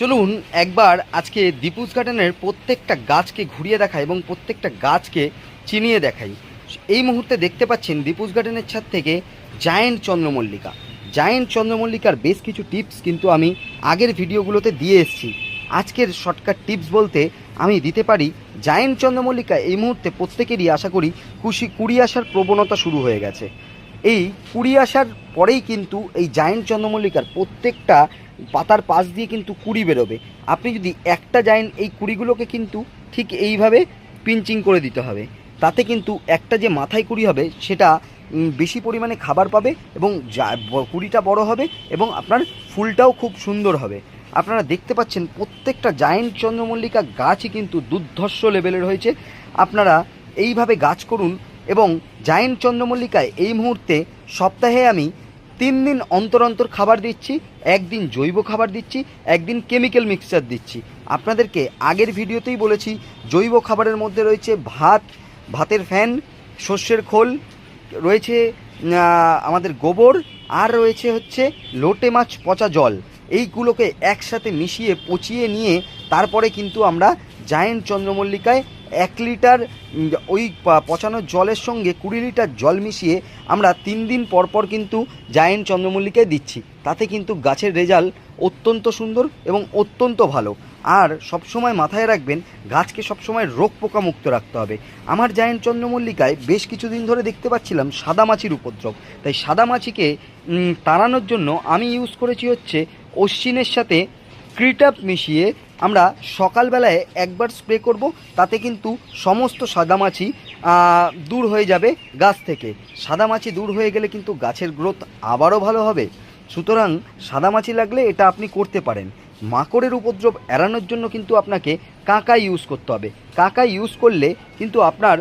চলুন একবার আজকে দীপুস গার্ডেনের প্রত্যেকটা গাছকে ঘুরিয়ে দেখাই এবং প্রত্যেকটা গাছকে চিনিয়ে দেখাই। এই মুহূর্তে দেখতে পাচ্ছেন দীপুস গার্ডেনের ছাদ থেকে জায়েন্ট চন্দ্রমল্লিকা। জায়েন্ট চন্দ্রমল্লিকার বেশ কিছু টিপস কিন্তু আমি আগের ভিডিওগুলোতে দিয়ে এসেছি। আজকের শর্টকাট টিপস বলতে আমি দিতে পারি, জায়েন্ট চন্দ্রমল্লিকা এই মুহূর্তে প্রত্যেকেরই আশা করি খুশি কুড়ি আসার প্রবণতা শুরু হয়ে গেছে। এই কুড়ি আসার পরেই কিন্তু এই জায়েন্ট চন্দ্রমল্লিকার প্রত্যেকটা পাতার পাশ দিয়ে কিন্তু কুড়ি বেরোবে। আপনি যদি একটা জায়েন্ট এই কুড়িগুলোকে কিন্তু ঠিক এইভাবে পিঞ্চিং করে দিতে হবে, তাতে কিন্তু একটা যে মাথায় কুড়ি হবে সেটা বেশি পরিমাণে খাবার পাবে এবং কুড়িটা বড় হবে এবং আপনার ফুলটাও খুব সুন্দর হবে। আপনারা দেখতে পাচ্ছেন প্রত্যেকটা জায়েন্ট চন্দ্রমল্লিকা গাছই কিন্তু দুর্ধর্ষ লেভেলের হয়েছে। আপনারা এইভাবে গাছ করুন এবং জায়েন্ট চন্দ্রমল্লিকায় এই মুহূর্তে সপ্তাহে আমি তিন দিন অন্তর অন্তর খাবার দিচ্ছি, একদিন জৈব খাবার দিচ্ছি, একদিন কেমিক্যাল মিক্সচার দিচ্ছি। আপনাদেরকে আগের ভিডিওতেই বলেছি, জৈব খাবারের মধ্যে রয়েছে ভাত, ভাতের ফ্যান শস্যের খোল, রয়েছে আমাদের গোবর, আর রয়েছে হচ্ছে লোটে মাছ পচা জল। এইগুলোকে একসাথে মিশিয়ে, পচিয়ে নিয়ে তারপরে কিন্তু আমরা জায়েন্ট চন্দ্রমল্লিকায় এক লিটার ওই পচানো জলের সঙ্গে কুড়ি লিটার জল মিশিয়ে আমরা তিন দিন পর পর কিন্তু জায়েন্ট চন্দ্রমল্লিকায় দিচ্ছি। তাতে কিন্তু গাছের রেজাল্ট অত্যন্ত সুন্দর এবং অত্যন্ত ভালো। আর সবসময় মাথায় রাখবেন, গাছকে সবসময় রোগ পোকা মুক্ত রাখতে হবে। আমার জায়েন্ট চন্দ্রমল্লিকায় বেশ কিছুদিন ধরে দেখতে পাচ্ছিলাম সাদামাছির উপদ্রব। তাই সাদামাছিকে তাড়ানোর জন্য আমি ইউজ করেছি হচ্ছে অশ্বিনের সাথে ক্রিটাপ মিশিয়ে আমরা সকালবেলায় একবার স্প্রে করব, তাতে কিন্তু সমস্ত সাদামাছি দূর হয়ে যাবে গাছ থেকে। সাদামাছি দূর হয়ে গেলে কিন্তু গাছের গ্রোথ আবারও ভালো হবে। সুতরাং সাদামাছি লাগলে এটা আপনি করতে পারেন। মাকড়ের উপদ্রব এড়ানোর জন্য কিন্তু আপনাকে কাঁকা ইউজ করতে হবে। কাঁকা ইউজ করলে কিন্তু আপনার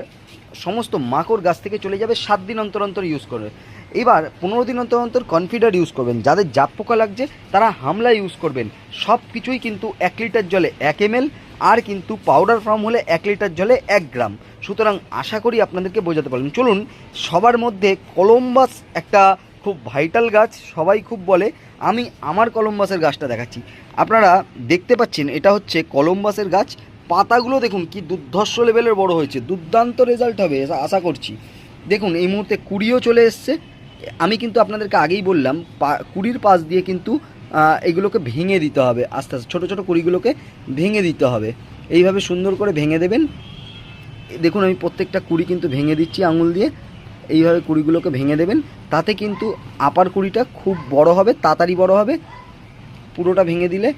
সমস্ত মাকড় গাছ থেকে চলে যাবে সাত দিন অন্তর অন্তর ইউজ করবে এবার পনেরো দিন অন্তর অন্তর কনফিডার ইউজ করবেন। যাদের জাপ পোকা লাগছে, তারা হামলা ইউজ করবেন। সব কিছুই কিন্তু এক লিটার জলে এক এম আর কিন্তু পাউডার ফর্ম হলে এক লিটার জলে এক গ্রাম। সুতরাং আশা করি আপনাদেরকে বোঝাতে পারলাম। চলুন, সবার মধ্যে কলম্বাস একটা খুব ভাইটাল গাছ, সবাই খুব বলে। আমি আমার কলম্বাসের গাছটা দেখাচ্ছি। আপনারা দেখতে পাচ্ছেন, এটা হচ্ছে কলম্বাসের গাছ। পাতাগুলো দেখুন, কি দুর্ধর্ষ লেভেলের বড় হয়েছে। দুর্দান্ত রেজাল্ট হবে, আশা করছি। দেখুন, এই মুহূর্তে কুড়িও চলে এসছে। আমি কিন্তু আপনাদেরকে আগেই বললাম, পা, কুড়ির পাশ দিয়ে কিন্তু এগুলোকে ভেঙে দিতে হবে। আস্তে আস্তে, ছোটো ছোটো কুড়িগুলোকে ভেঙে দিতে হবে। এইভাবে সুন্দর করে ভেঙে দেবেন। দেখুন, আমি প্রত্যেকটা কুড়ি কিন্তু ভেঙে দিচ্ছি আঙুল দিয়ে। এইভাবে কুড়িগুলোকে ভেঙে দেবেন। তাতে কিন্তু আপার কুড়িটা খুব বড় হবে, তাড়াতাড়ি বড় হবে। পুরোটা ভেঙে দিলে